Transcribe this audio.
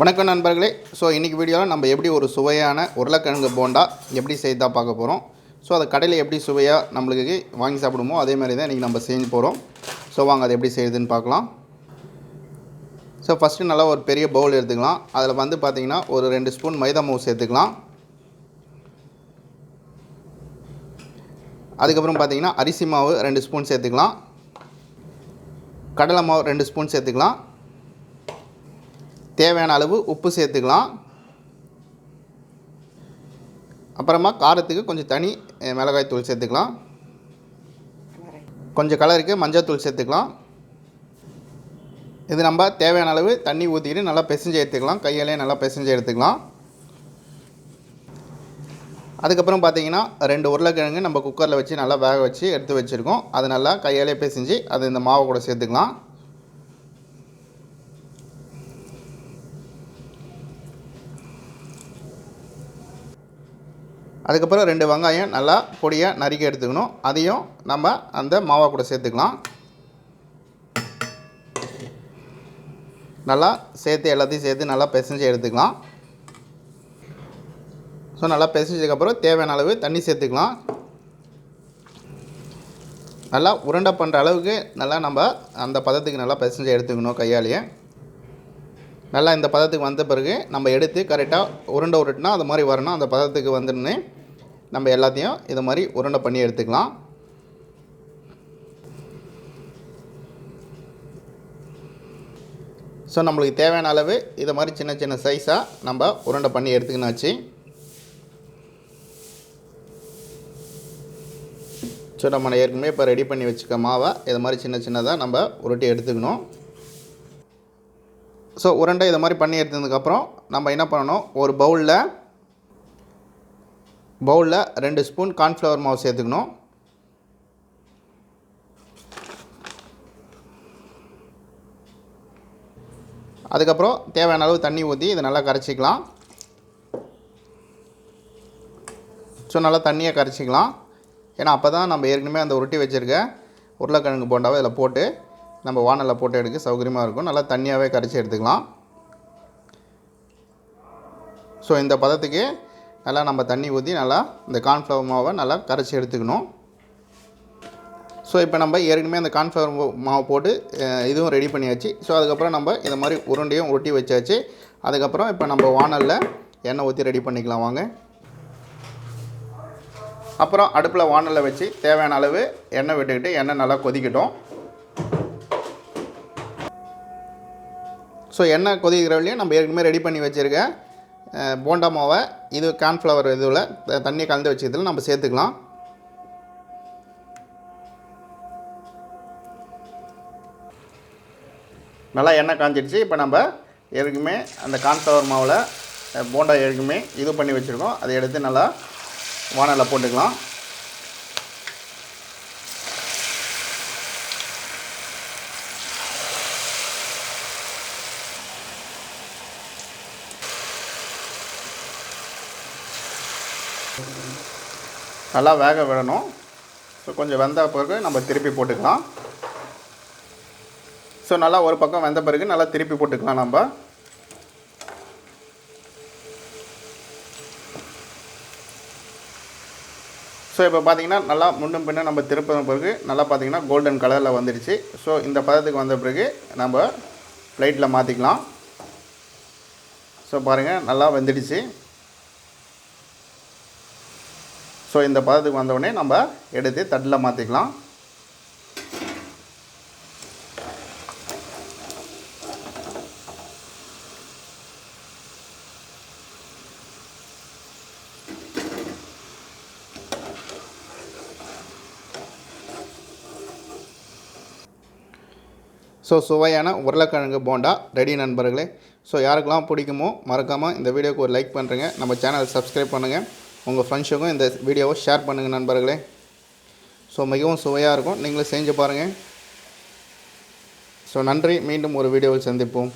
வணக்கம் நண்பர்களே. ஸோ இன்றைக்கி வீடியோவில் நம்ம எப்படி ஒரு சுவையான உருளைக்கிழங்கு போண்டா எப்படி செய்தா பார்க்க போகிறோம் ஸோ அதை கடையில் எப்படி சுவையாக நம்மளுக்கு வாங்கி சாப்பிடுமோ அதே மாதிரி தான் இன்றைக்கி நம்ம செஞ்சு போகிறோம் ஸோ வாங்க அதை எப்படி செய்யுதுன்னு பார்க்கலாம். ஸோ ஃபஸ்ட்டு நல்லா ஒரு பெரிய பவுல் எடுத்துக்கலாம். அதில் வந்து பார்த்திங்கன்னா ஒரு ரெண்டு ஸ்பூன் மைதா மாவு சேர்த்துக்கலாம். அதுக்கப்புறம் பார்த்திங்கன்னா அரிசி மாவு ரெண்டு ஸ்பூன் சேர்த்துக்கலாம். கடலை மாவு ரெண்டு ஸ்பூன் சேர்த்துக்கலாம். தேவையான அளவு உப்பு சேர்த்துக்கலாம். அப்புறமா காரத்துக்கு கொஞ்சம் தனி மிளகாய்த்தூள் மிளகாய் தூள் சேர்த்துக்கலாம். கொஞ்சம் கலருக்கு மஞ்சள் தூள் சேர்த்துக்கலாம். இது நம்ம தேவையான அளவு தண்ணி ஊற்றிட்டு நல்லா பிசைஞ்சு எடுத்துக்கலாம். கையாலே நல்லா பிசைஞ்சு எடுத்துக்கலாம். அதுக்கப்புறம் பார்த்தீங்கன்னா ரெண்டு உருளைக்கிழங்கு நம்ம குக்கரில் வச்சு நல்லா வேக வச்சு எடுத்து வச்சுருக்கோம். அது நல்லா கையாலே பிசைஞ்சு அது இந்த மாவு கூட சேர்த்துக்கலாம். அதுக்கப்புறம் ரெண்டு வெங்காயம் நல்லா பொடியாக நறுக்கி எடுத்துக்கணும். அதையும் நம்ம அந்த மாவா கூட சேர்த்துக்கலாம். நல்லா சேர்த்து எல்லாத்தையும் சேர்த்து நல்லா பிசைஞ்சு எடுத்துக்கலாம். ஸோ நல்லா பிசைஞ்சதுக்கப்புறம் தேவையான அளவு தண்ணி சேர்த்துக்கலாம். நல்லா உருண்டை பண்ணுற அளவுக்கு நல்லா நம்ம அந்த பதத்துக்கு நல்லா பிசைஞ்சு எடுத்துக்கணும் கையாலேயே. நல்லா இந்த பதத்துக்கு வந்த பிறகு நம்ம எடுத்து கரெக்டாக உருண்டை உருட்டுனா அது மாதிரி வரணும். அந்த பதத்துக்கு வந்துன்னு நம்ம எல்லாத்தையும் இது மாதிரி உருண்டை பண்ணி எடுத்துக்கலாம். ஸோ நம்மளுக்கு தேவையான அளவு இதை மாதிரி சின்ன சின்ன சைஸாக நம்ம உருண்டை பண்ணி எடுத்துக்கினாச்சு. ஸோ நம்ம ஏற்கனவே இப்போ ரெடி பண்ணி வச்சுக்க மாவை இது மாதிரி சின்ன சின்னதாக நம்ம உருட்டி எடுத்துக்கணும். ஸோ உருண்டை இது மாதிரி பண்ணி எடுத்ததுக்கப்புறம் நம்ம என்ன பண்ணணும்? ஒரு பவுலில் பவுலில் ரெண்டு ஸ்பூன் கார்ன்ஃப்ளவர் மாவு சேர்த்துக்கணும். அதுக்கப்புறம் தேவையான அளவு தண்ணி ஊற்றி இதை நல்லா கரைச்சிக்கலாம். ஸோ நல்லா தண்ணியை கரைச்சிக்கலாம். ஏன்னா அப்போ தான் நம்ம ஏற்கனவே அந்த உருட்டி வச்சுருக்க உருளைக்கிழங்கு போண்டாவை இதில் போட்டு நம்ம வானலில் போட்டு எடுக்க சௌகரியமாக இருக்கும். நல்லா தண்ணியாகவே கரைச்சி எடுத்துக்கலாம். ஸோ இந்த பதத்துக்கு நல்லா நம்ம தண்ணி ஊற்றி நல்லா இந்த கார்ன்ஃப்ளவர் மாவை நல்லா கரைச்சி எடுத்துக்கணும். ஸோ இப்போ நம்ம ஏற்கனவே அந்த கார்ன்ஃப்ளவர் மாவு போட்டு இதுவும் ரெடி பண்ணியாச்சு. ஸோ அதுக்கப்புறம் நம்ம இந்த மாதிரி உருண்டையும் ஒட்டி வச்சாச்சு. அதுக்கப்புறம் இப்போ நம்ம வானலில் எண்ணெய் ஊற்றி ரெடி பண்ணிக்கலாம் வாங்க. அப்புறம் அடுப்பில் வானலில் வச்சு தேவையான அளவு எண்ணெய் விட்டுக்கிட்டு எண்ணெய் நல்லா கொதிக்கட்டும். ஸோ எண்ணெய் கொதிக்கிற வழியும் நம்ம ஏற்கனவே ரெடி பண்ணி வச்சுருக்கேன் போண்டா மாவை இது கார்ன்ஃப்ளவர் இதில் தண்ணி கலந்து வச்சதில் நம்ம சேர்த்துக்கலாம். நல்லா எண்ணெய் காஞ்சிடுச்சு இப்போ நம்ம ஏற்கனவே அந்த கார்ன்ஃப்ளவர் மாவில் போண்டா ஏற்கனவே இது பண்ணி வச்சுருக்கோம். அதை எடுத்து நல்லா வானலில் போட்டுக்கலாம். நல்லா வேக விடணும். ஸோ கொஞ்சம் வெந்த பிறகு நம்ம திருப்பி போட்டுக்கலாம். ஸோ நல்லா ஒரு பக்கம் வெந்த பிறகு நல்லா திருப்பி போட்டுக்கலாம் நம்ம. ஸோ இப்போ பார்த்தீங்கன்னா நல்லா முன்னும் பின்னும் நம்ம திருப்பின பிறகு நல்லா பார்த்தீங்கன்னா கோல்டன் கலரில் வந்துடுச்சு. ஸோ இந்த பதத்துக்கு வந்த பிறகு நம்ம ஃப்ளைட்டில் மாற்றிக்கலாம் ஸோ பாருங்கள் நல்லா வந்துடுச்சு. ஸோ இந்த பதத்துக்கு வந்தவுடனே நம்ம எடுத்து தட்டில் மாற்றிக்கலாம் ஸோ சுவையான உருளைக்கிழங்கு போண்டா. ரெடி நண்பர்களே. ஸோ யாருக்கெல்லாம் பிடிக்குமோ மறக்காமல் இந்த வீடியோக்கு ஒரு லைக் பண்ணுறேங்க நம்ம சேனலை சப்ஸ்கிரைப் பண்ணுங்கள் உங்கள் ஃப்ரெண்ட்ஸுக்கும் இந்த வீடியோவை ஷேர் பண்ணுங்கள் நண்பர்களே. ஸோ மிகவும் சுவையாக இருக்கும். நீங்களும் செஞ்சு பாருங்கள் ஸோ நன்றி. மீண்டும் ஒரு வீடியோவில் சந்திப்போம்.